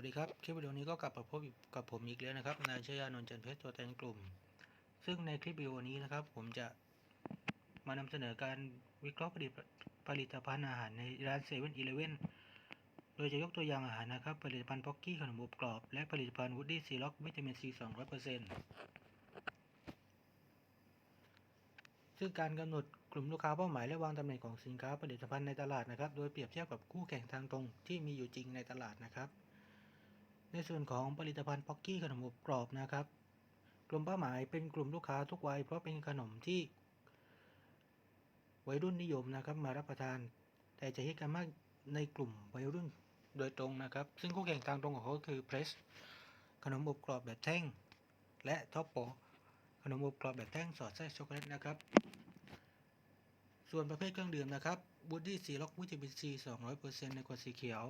วัสดีครับคลิปวิดีโอนี้ก็กลับมาพบกับผมอีกแล้วนะครับนายชยานนท์จันเพชรตัวแทนกลุ่ม ซึ่งในคลิปวิดีโอนี้นะครับ ผมจะมานำเสนอการวิเคราะห์ผลิตผลิตภัณฑ์อาหารในร้านเซเว่นอีเลเว่นโดยจะยกตัวอย่างอาหารนะครับ ผลิตภัณฑ์พ็อกกี้ขนมอบกรอบ และผลิตภัณฑ์วูดดี้ซีล็อกวิตามินซี200%ซึ่งการกำหนดกลุ่มลูกค้าเป้าหมายและวางตำแหน่งของสินค้าผลิตภัณฑ์ในตลาดนะครับ โดยเปรียบเทียบกับคู่แข่งทางตรงที่มีอยู่จริงในตลาดนะครับ ในส่วนของผลิตภัณฑ์พ็อกกี้ขนมอบกรอบนะครับ กลุ่มเป้าหมายเป็นกลุ่มลูกค้าทุกวัยเพราะเป็นขนมที่วัยรุ่นนิยมนะครับมารับประทาน แต่จะฮิตกันมากในกลุ่มวัยรุ่นโดยตรงนะครับ ซึ่งคู่แข่งทางตรงของเขาคือเพรสขนมอบกรอบแบบแท่ง และท็อปโปขนมอบกรอบแบบแท่งสอดไส้ช็อกโกแลตนะครับ ส่วนประเภทเครื่องดื่มนะครับบูดดี้ซีล็อกวิตามินซี200%ในขวดสีเขียว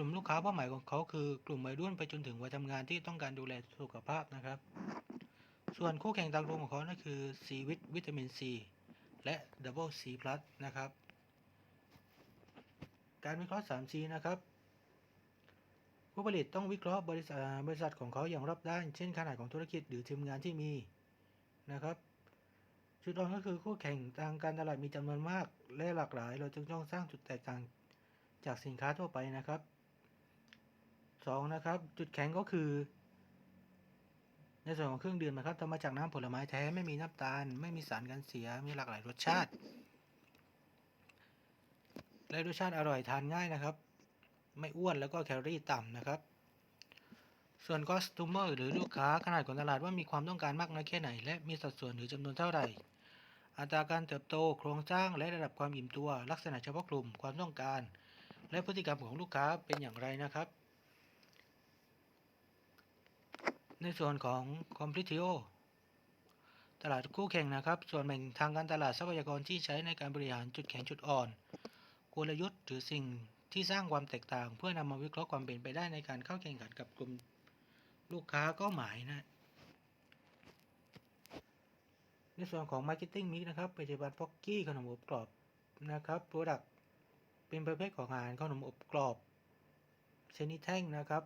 ลุ่มลูกค้าเป้าหมายของเขาคือกลุ่มวัยรุ่นไปจนถึงวัยทำงานที่ต้องการดูแลสุขภาพนะครับ ส่วนคู่แข่งทางตรงของเขานั่นคือซีวิตวิตามินซีและดับเบิลซีพลัสนะครับ การวิเคราะห์ 3C นะครับ ผู้ผลิตต้องวิเคราะห์บริษัทบริษัทของเขาอย่างรอบด้าน เช่นขนาดของธุรกิจหรือทีมงานที่มีนะครับจุดอ่อนก็คือคู่แข่งทางการตลาดมีจำนวนมากและหลากหลาย เราจึงต้องสร้างจุดแตกต่างจากสินค้าทั่วไปนะครับ สองนะครับ จุดแข็งก็คือ ในส่วนของเครื่องดื่มนะครับทำมาจากน้ำผลไม้แท้ไม่มีน้ำตาล ไม่มีสารกันเสียมีหลากหลายรสชาติ และรสชาติอร่อยทานง่ายนะครับ ไม่อ้วนแล้วก็แคลอรี่ต่ำนะครับ ส่วนคอสตูเมอร์หรือลูกค้าขนาดของตลาดว่ามีความต้องการมากน้อยแค่ไหน และมีสัดส่วนหรือจำนวนเท่าไหร่อัตราการเติบโตโครงสร้างและระดับความอิ่มตัว ลักษณะเฉพาะกลุ่มความต้องการ และพฤติกรรมของลูกค้าเป็นอย่างไรนะครับ ในส่วนของ c o m p l e t i o ตลาดคู่แข่งนะครับ ส่วนแบ่งทางการตลาดทรัพยากรที่ใช้ในการบริหารจุดแข็งจุดอ่อน กลยุทธ์หรือสิ่งที่สร้างความแตกต่าง เพื่อนำมาวิเคราะห์ความเป็นไปได้ในการเข้าแข่งขันกับกลุ่มลูกค้าก็หมายนะในส่วนของ Marketing Mix นะครับผลิตภัณฑ์พ็อกกี้ขนมอบกรอบนะครับ Product เป็นประเภทของอาหารขนมอบกรอบชนิดแท่งนะครับ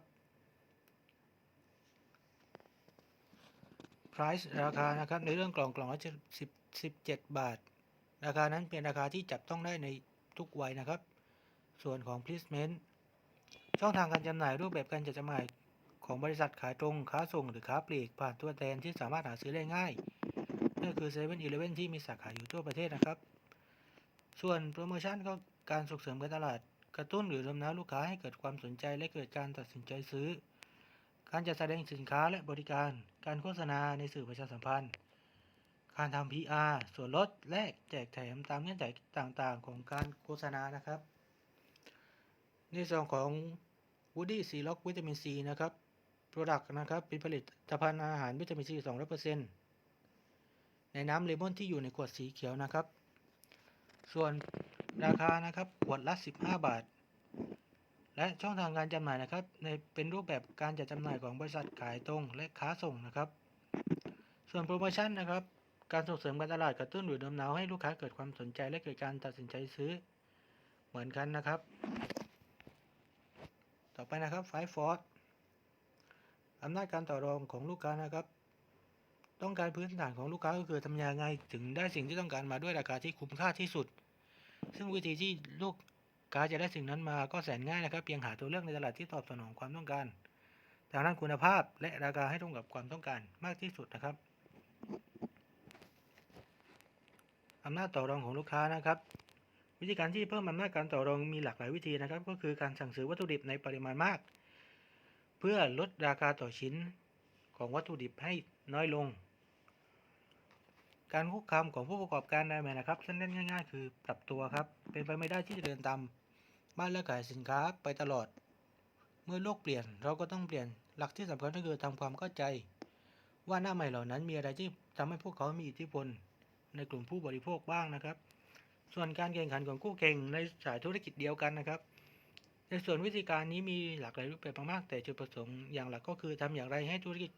Price ราคานะครับในเรื่องกล่องกล่องละสิบสิบเจ็ดบาท ราคานั้นเป็นราคาที่จับต้องได้ในทุกวัยนะครับ ส่วนของ Placement ช่องทางการจำหน่ายรูปแบบการจัดจำหน่ายของบริษัทขายตรงค้าส่งหรือค้าปลีกผ่านตัวแทนที่สามารถหาซื้อได้ง่ายนั่นคือ7 e เ e ่ e อที่มีสาขาอยู่ทั่วประเทศนะครับ ส่วนโปรโมชั่นก็การส่งเสริมการตลาดกระตุ้นหรือรำน้าลูกค้าให้เกิดความสนใจและเกิดการตัดสินใจซื้อ การจัดแสดงสินค้าและบริการ การโฆษณาในสื่อประชาสัมพันธ์ การทำ PR ส่วนลดแลกแจกแถมตามเงื่อนไขต่างๆ ของการโฆษณานะครับ ในส่วนของ Woody C Lock วิตามินซีนะครับ Product นะครับเป็นผลิตภัณฑ์อาหารวิตามินซี200%ในน้ำเลมอนที่อยู่ในขวดสีเขียวนะครับ ส่วนราคานะครับขวดละ 15 บาท และช่องทางการจำหน่ายนะครับในเป็นรูปแบบการจัดจำหน่ายของบริษัทขายตรงและค้าส่งนะครับ ส่วนโปรโมชั่นนะครับ การส่งเสริมการตลาดกระตุ้นหรือโน้มน้าวให้ลูกค้าเกิดความสนใจและเกิดการตัดสินใจซื้อเหมือนกันนะครับ ต่อไปนะครับไฟฟอร์ดอำนาจการต่อรองของลูกค้านะครับ ต้องการพื้นฐานของลูกค้าก็คือทำยังไงถึงได้สิ่งที่ต้องการมาด้วยราคาที่คุ้มค่าที่สุด ซึ่งวิธีที่ลูก ค้าจะได้สิ่งนั้นมาก็แสนง่ายนะครับ เพียงหาตัวเลือกในตลาดที่ตอบสนองความต้องการทางด้านคุณภาพและราคาให้ตรงกับความต้องการมากที่สุดนะครับอำนาจต่อรองของลูกค้านะครับ วิธีการที่เพิ่มอำนาจการต่อรองมีหลากหลายวิธีนะครับ ก็คือการสั่งซื้อวัตถุดิบในปริมาณมาก เพื่อลดราคาต่อชิ้นของวัตถุดิบให้น้อยลง การคุกคามของผู้ประกอบการได้ไหมนะครับสั้นง่าย ๆ คือปรับตัวครับ เป็นไปไม่ได้ที่จะเดินตาม บ้านและขายสินค้าไปตลอด เมื่อโลกเปลี่ยนเราก็ต้องเปลี่ยน หลักที่สำคัญก็คือทำความเข้าใจ ว่าหน้าใหม่เหล่านั้นมีอะไรที่ทำให้พวกเขามีอิทธิพล ในกลุ่มผู้บริโภคบ้างนะครับ ส่วนการแข่งขันของคู่แข่งในสายธุรกิจเดียวกันนะครับ ในส่วนวิธีการนี้มีหลากหลายรูปแบบมากๆแต่จุดประสงค์อย่างหลักก็คือทำอย่างไรให้ธุรกิจ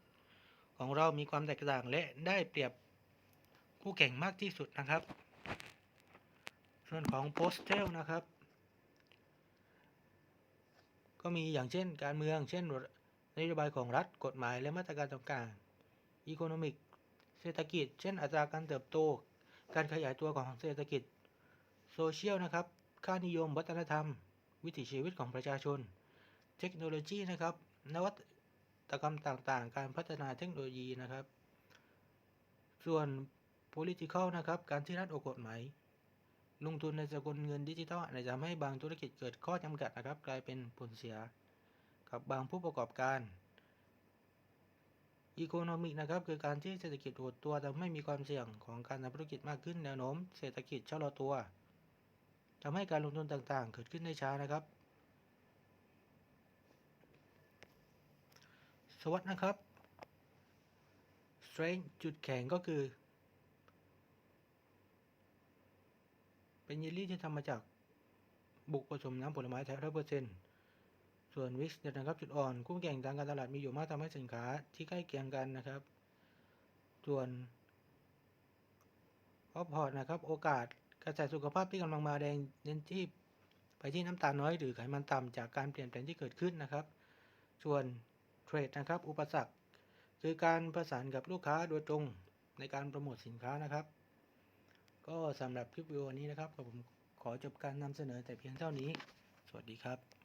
ของเรามีความแตกต่างและได้เปรียบคู่แข่งมากที่สุดนะครับ ส่วนของโพสเทลนะครับ ก็มีอย่างเช่น การเมือง เช่นนโยบายของรัฐ กฎหมาย และมาตรการต่างๆ Economic เศรษฐกิจ เช่น อัตราการเติบโต การขยายตัวของเศรษฐกิจ โซเชียลนะครับ ค่านิยม วัฒนธรรม วิถีชีวิตของประชาชน เทคโนโลยีนะครับ นวัตกรรมต่างๆ การพัฒนาเทคโนโลยีนะครับ ส่วน political นะครับ การที่รัฐออกกฎหมาย ลงทุนในสกุลเงินดิจิทัลอาจจะทำให้บางธุรกิจเกิดข้อจำกัดนะครับ กลายเป็นผลเสียกับบางผู้ประกอบการ Economic นะครับคือการที่เศรษฐกิจหดตัวทำให้มีความเสี่ยงของการทำธุรกิจมากขึ้นแนวโน้มเศรษฐกิจชะลอตัวทำให้การลงทุนต่างๆ เกิดขึ้นได้ช้านะครับ สวัสดนะครับ strength จุดแข็งก็คือ เป็นเยลลี่ที่ทำมาจากบุกผสมน้ำผลไม้แท้ร้อยเปอร์เซ็นต์ส่วนวิกซ์เนี่ยนะครับจุดอ่อนคู่แข่งทางการตลาดมีอยู่มากทำให้สินค้าที่ใกล้เคียงกันนะครับ ส่วนออฟพอร์ตนะครับ โอกาสกระแสสุขภาพที่กำลังมาแรงเน้นที่ไปที่น้ำตาลน้อยหรือไขมันต่ำจากการเปลี่ยนแปลงที่เกิดขึ้นนะครับ ส่วนเทรดนะครับ อุปสรรค คือการประสานกับลูกค้าโดยตรงในการโปรโมทสินค้านะครับ ก็สำหรับคลิปวิดีโอนี้นะครับผมขอจบการนำเสนอแต่เพียงเท่านี้ สวัสดีครับ